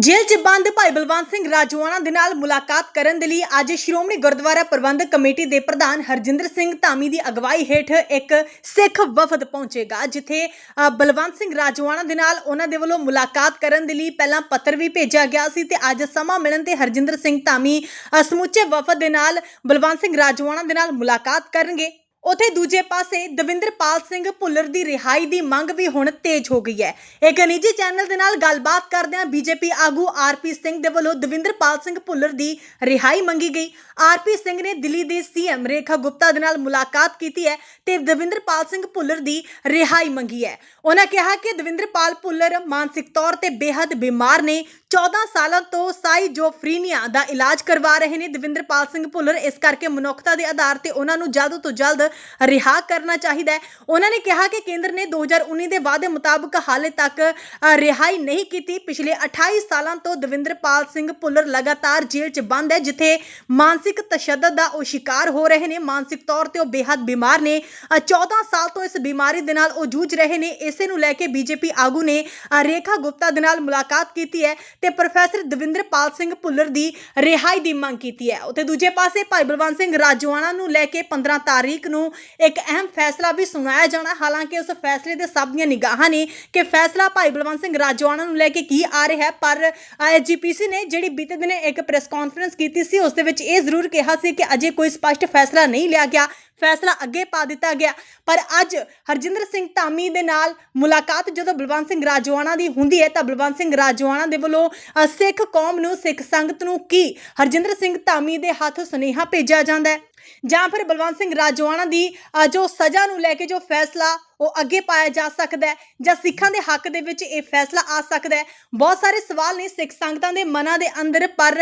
ਜੇਲ੍ਹ 'ਚ ਬੰਦ ਭਾਈ ਬਲਵੰਤ ਸਿੰਘ ਰਾਜਵਾਨਾ ਦੇ ਨਾਲ ਮੁਲਾਕਾਤ ਕਰਨ ਦੇ ਲਈ ਅੱਜ ਸ਼੍ਰੋਮਣੀ ਗੁਰਦੁਆਰਾ ਪ੍ਰਬੰਧਕ ਕਮੇਟੀ ਦੇ ਪ੍ਰਧਾਨ ਹਰਜਿੰਦਰ ਸਿੰਘ ਧਾਮੀ ਦੀ ਅਗਵਾਈ ਹੇਠ ਇੱਕ ਸਿੱਖ ਵਫਦ ਪਹੁੰਚੇਗਾ ਜਿੱਥੇ ਅ, ਬਲਵੰਤ ਸਿੰਘ ਰਾਜਵਾਨਾ ਦੇ ਨਾਲ ਉਹਨਾਂ ਦੇ ਵੱਲੋਂ ਮੁਲਾਕਾਤ ਕਰਨ ਦੇ ਲਈ ਪਹਿਲਾਂ ਪੱਤਰ ਵੀ ਭੇਜਿਆ ਗਿਆ ਸੀ ਤੇ ਅੱਜ ਸਮਾਂ ਮਿਲਣ ਤੇ ਹਰਜਿੰਦਰ ਸਿੰਘ ਧਾਮੀ ਅ, ਸਮੁੱਚੇ ਵਫਦ ਦੇ ਨਾਲ ਬਲਵੰਤ ਸਿੰਘ ਰਾਜਵਾਨਾ ਦੇ ਨਾਲ ਮੁਲਾਕਾਤ ਕਰਨਗੇ। ਉਥੇ ਦੂਜੇ ਪਾਸੇ ਦਵਿੰਦਰਪਾਲ ਸਿੰਘ ਭੁੱਲਰ ਦੀ ਰਿਹਾਈ ਦੀ ਮੰਗ ਵੀ ਹੁਣ ਤੇਜ਼ ਹੋ ਗਈ ਹੈ। ਇੱਕ ਨਿੱਜੀ ਚੈਨਲ ਦੇ ਨਾਲ ਗੱਲਬਾਤ ਕਰਦਿਆਂ ਬੀਜੇਪੀ ਆਗੂ ਆਰਪੀ ਸਿੰਘ ਦੇ ਵੱਲੋਂ ਦਵਿੰਦਰਪਾਲ ਸਿੰਘ ਭੁੱਲਰ ਦੀ ਰਿਹਾਈ ਮੰਗੀ ਗਈ। ਆਰਪੀ ਸਿੰਘ ਨੇ ਦਿੱਲੀ ਦੇ ਸੀਐਮ ਰੇਖਾ ਗੁਪਤਾ ਦੇ ਨਾਲ ਮੁਲਾਕਾਤ ਕੀਤੀ ਹੈ ਤੇ ਦਵਿੰਦਰਪਾਲ ਸਿੰਘ ਭੁੱਲਰ ਦੀ ਰਿਹਾਈ ਮੰਗੀ ਹੈ। ਉਹਨਾਂ ਕਿਹਾ ਕਿ ਦਵਿੰਦਰਪਾਲ ਭੁੱਲਰ ਮਾਨਸਿਕ ਤੌਰ ਤੇ ਬੇਹੱਦ ਬਿਮਾਰ ਨੇ। 14 ਸਾਲਾਂ ਤੋਂ ਸਾਈਜੋਫਰੀਨੀਆ ਦਾ ਇਲਾਜ ਕਰਵਾ ਰਹੇ ਨੇ ਦਵਿੰਦਰਪਾਲ ਸਿੰਘ ਭੁੱਲਰ। ਇਸ ਕਰਕੇ ਮਨੁੱਖਤਾ ਦੇ ਆਧਾਰ ਤੇ ਉਹਨਾਂ ਨੂੰ ਜਲਦ ਤੋਂ ਜਲਦ ਰਿਹਾ ਕਰਨਾ ਚਾਹੀਦਾ ਹੈ। ਉਹਨਾਂ ਨੇ ਕਿਹਾ ਕਿ ਕੇਂਦਰ ਨੇ 2019 ਦੇ ਵਾਅਦੇ ਮੁਤਾਬਕ ਹਾਲੇ ਤੱਕ ਰਿਹਾਈ ਨਹੀਂ ਕੀਤੀ। ਪਿਛਲੇ 28 ਸਾਲਾਂ ਤੋਂ ਦਵਿੰਦਰਪਾਲ ਸਿੰਘ ਭੁੱਲਰ ਲਗਾਤਾਰ ਜੇਲ੍ਹ 'ਚ ਬੰਦ ਹੈ ਜਿੱਥੇ ਮਾਨਸਿਕ ਤਸ਼ੱਦਦ ਦਾ ਉਹ ਸ਼ਿਕਾਰ ਹੋ ਰਹੇ ਨੇ। ਮਾਨਸਿਕ ਤੌਰ ਤੇ ਉਹ ਬੇਹੱਦ ਬਿਮਾਰ ਨੇ। ਅ, 14 ਸਾਲ ਤੋਂ ਇਸ ਬਿਮਾਰੀ ਦੇ ਨਾਲ ਉਹ ਜੂਝ ਰਹੇ ਨੇ। ਇਸੇ ਨੂੰ ਲੈ ਕੇ ਬੀਜੇਪੀ ਆਗੂ ਨੇ ਰੇਖਾ ਗੁਪਤਾ ਦੇ ਨਾਲ ਮੁਲਾਕਾਤ ਕੀਤੀ ਹੈ ਤੇ ਪ੍ਰੋਫੈਸਰ ਦਵਿੰਦਰਪਾਲ ਸਿੰਘ ਭੁੱਲਰ ਦੀ ਰਿਹਾਈ ਦੀ ਮੰਗ ਕੀਤੀ ਹੈ। ਉੱਥੇ ਦੂਜੇ ਪਾਸੇ ਭਾਈ ਬਲਵੰਤ ਸਿੰਘ ਰਾਜੋਆਣਾ ਨੂੰ ਲੈ ਕੇ 15 ਤਾਰੀਖ ਨੂੰ ਇੱਕ ਅਹਿਮ ਫੈਸਲਾ ਵੀ ਸੁਣਾਇਆ ਜਾਣਾ। ਹਾਲਾਂਕਿ ਉਸ ਫੈਸਲੇ ਦੇ ਸਭ ਦੀਆਂ ਨਿਗਾਹਾਂ ਨੇ ਕਿ ਫੈਸਲਾ ਭਾਈ ਬਲਵੰਤ ਸਿੰਘ ਰਾਜੋਆਣਾ ਨੂੰ ਲੈ ਕੇ ਕੀ ਆ ਰਿਹਾ ਹੈ, ਪਰ ਐਜੀਪੀਸੀ ਨੇ ਜਿਹੜੀ ਬੀਤੇ ਦਿਨੇ ਇੱਕ ਪ੍ਰੈਸ ਕਾਨਫਰੰਸ ਕੀਤੀ ਸੀ, ਉਸ ਦੇ ਵਿੱਚ ਇਹ ਜ਼ਰੂਰ ਕਿਹਾ ਸੀ ਕਿ ਅਜੇ ਕੋਈ ਸਪਸ਼ਟ ਫੈਸਲਾ ਨਹੀਂ ਲਿਆ ਗਿਆ। ਫੈਸਲਾ ਅੱਗੇ ਪਾ ਦਿੱਤਾ ਗਿਆ। ਪਰ ਅੱਜ ਹਰਜਿੰਦਰ ਸਿੰਘ ਧਾਮੀ ਦੇ ਨਾਲ ਮੁਲਾਕਾਤ ਜਦੋਂ ਬਲਵੰਤ ਸਿੰਘ ਰਾਜੋਆਣਾ ਦੀ ਹੁੰਦੀ ਹੈ ਤਾਂ ਬਲਵੰਤ ਸਿੰਘ ਰਾਜੋਆਣਾ ਦੇ ਵੱਲੋਂ ਸਿੱਖ ਕੌਮ ਨੂੰ, ਸਿੱਖ ਸੰਗਤ ਨੂੰ ਕੀ ਹਰਜਿੰਦਰ ਸਿੰਘ ਧਾਮੀ ਦੇ ਹੱਥ ਸੁਨੇਹਾ ਭੇਜਿਆ ਜਾਂਦਾ ਹੈ? ਜਾਂ ਫਿਰ ਬਲਵੰਤ ਸਿੰਘ ਰਾਜੋਆਣਾ ਦੀ ਜੋ ਸਜ਼ਾ ਨੂੰ ਲੈ ਕੇ ਜੋ ਫੈਸਲਾ ਉਹ ਅੱਗੇ ਪਾਇਆ ਜਾ ਸਕਦਾ ਹੈ ਜਾਂ ਸਿੱਖਾਂ ਦੇ ਹੱਕ ਦੇ ਵਿੱਚ ਇਹ ਫੈਸਲਾ ਆ ਸਕਦਾ ਹੈ। ਬਹੁਤ ਸਾਰੇ ਸਵਾਲ ਨੇ ਸਿੱਖ ਸੰਗਤਾਂ ਦੇ ਮਨਾਂ ਦੇ ਅੰਦਰ, ਪਰ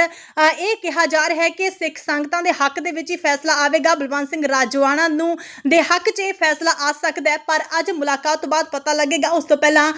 ਇਹ ਕਿਹਾ ਜਾ ਰਿਹਾ ਹੈ ਕਿ ਸਿੱਖ ਸੰਗਤਾਂ ਦੇ ਹੱਕ ਦੇ ਵਿੱਚ ਹੀ ਫੈਸਲਾ ਆਵੇਗਾ। ਬਲਵੰਤ ਸਿੰਘ ਰਾਜੋਆਣਾ ਨੂੰ ਦੇ ਹੱਕ 'ਚ ਇਹ ਫੈਸਲਾ ਆ ਸਕਦਾ ਹੈ, ਪਰ ਅੱਜ ਮੁਲਾਕਾਤ ਤੋਂ ਬਾਅਦ ਪਤਾ ਲੱਗੇਗਾ। ਉਸ ਤੋਂ ਪਹਿਲਾਂ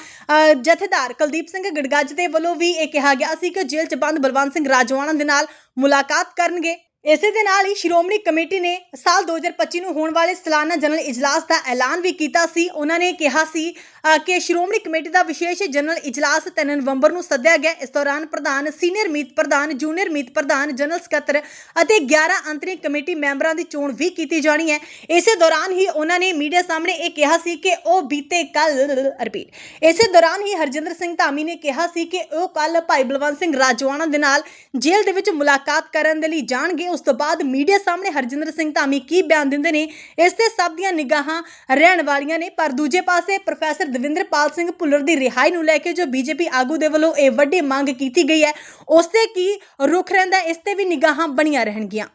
ਜਥੇਦਾਰ ਕੁਲਦੀਪ ਸਿੰਘ ਗੜਗੱਜ ਦੇ ਵੱਲੋਂ ਵੀ ਇਹ ਕਿਹਾ ਗਿਆ ਸੀ ਕਿ ਜੇਲ੍ਹ 'ਚ ਬੰਦ ਬਲਵੰਤ ਸਿੰਘ ਰਾਜੋਆਣਾ ਦੇ ਨਾਲ ਮੁਲਾਕਾਤ ਕਰਨਗੇ। ਇਸੇ ਦੇ ਨਾਲ ਹੀ ਸ਼੍ਰੋਮਣੀ ਕਮੇਟੀ ਨੇ ਸਾਲ 2025 ਨੂੰ ਹੋਣ ਵਾਲੇ ਸਾਲਾਨਾ ਜਨਰਲ ਇਜਲਾਸ ਦਾ ਐਲਾਨ ਵੀ ਕੀਤਾ ਸੀ। ਉਹਨਾਂ ਨੇ ਕਿਹਾ ਸੀ ਅ, ਕਿ ਸ਼੍ਰੋਮਣੀ ਕਮੇਟੀ ਦਾ ਵਿਸ਼ੇਸ਼ ਜਨਰਲ ਇਜਲਾਸ 3 ਨਵੰਬਰ ਨੂੰ ਸੱਦਿਆ ਗਿਆ। ਇਸ ਦੌਰਾਨ ਪ੍ਰਧਾਨ ਸੀਨੀਅਰ ਮੀਤ ਪ੍ਰਧਾਨ ਜੂਨੀਅਰ ਮੀਤ ਪ੍ਰਧਾਨ ਜਨਰਲ ਸਕੱਤਰ ਅਤੇ 11 ਅੰਤਰਿਮ ਕਮੇਟੀ ਮੈਂਬਰਾਂ ਦੀ ਚੋਣ ਵੀ ਕੀਤੀ ਜਾਣੀ ਹੈ। ਇਸੇ ਦੌਰਾਨ ਹੀ ਉਹਨਾਂ ਨੇ ਮੀਡੀਆ ਸਾਹਮਣੇ ਇਹ ਕਿਹਾ ਸੀ ਕਿ ਉਹ ਬੀਤੇ ਕੱਲ ਰਿਪੀਟ ਇਸੇ ਦੌਰਾਨ ਹੀ ਹਰਜਿੰਦਰ ਸਿੰਘ ਧਾਮੀ ਨੇ ਕਿਹਾ ਸੀ ਕਿ ਉਹ ਕੱਲ ਭਾਈ ਬਲਵੰਤ ਸਿੰਘ ਰਾਜਵਾਨਾ ਦੇ ਨਾਲ ਜੇਲ੍ਹ ਦੇ ਵਿੱਚ ਮੁਲਾਕਾਤ ਕਰਨ ਦੇ ਲਈ ਜਾਣਗੇ। ਉਸ ਤੋਂ ਬਾਅਦ ਮੀਡੀਆ ਸਾਹਮਣੇ ਹਰਜਿੰਦਰ ਸਿੰਘ ਧਾਮੀ ਕੀ ਬਿਆਨ ਦਿੰਦੇ ਨੇ, ਇਸ ਤੇ ਸਭ ਦੀਆਂ ਨਿਗਾਹਾਂ ਰਹਿਣ ਵਾਲੀਆਂ ਨੇ, ਪਰ ਦੂਜੇ ਪਾਸੇ ਪ੍ਰੋਫੈਸਰ ਦਵਿੰਦਰਪਾਲ ਸਿੰਘ ਭੁੱਲਰ ਦੀ ਰਿਹਾਈ ਨੂੰ ਲੈ ਕੇ ਜੋ ਬੀਜੇਪੀ ਆਗੂ ਦੇ ਵੱਲੋਂ ਇਹ ਵੱਡੀ ਮੰਗ ਕੀਤੀ ਗਈ ਹੈ, ਉਸ ਤੇ ਕੀ ਰੁਖ ਰਹਿੰਦਾ ਇਸ ਤੇ ਵੀ ਨਿਗਾਹਾਂ ਬਣੀਆਂ ਰਹਿਣਗੀਆਂ।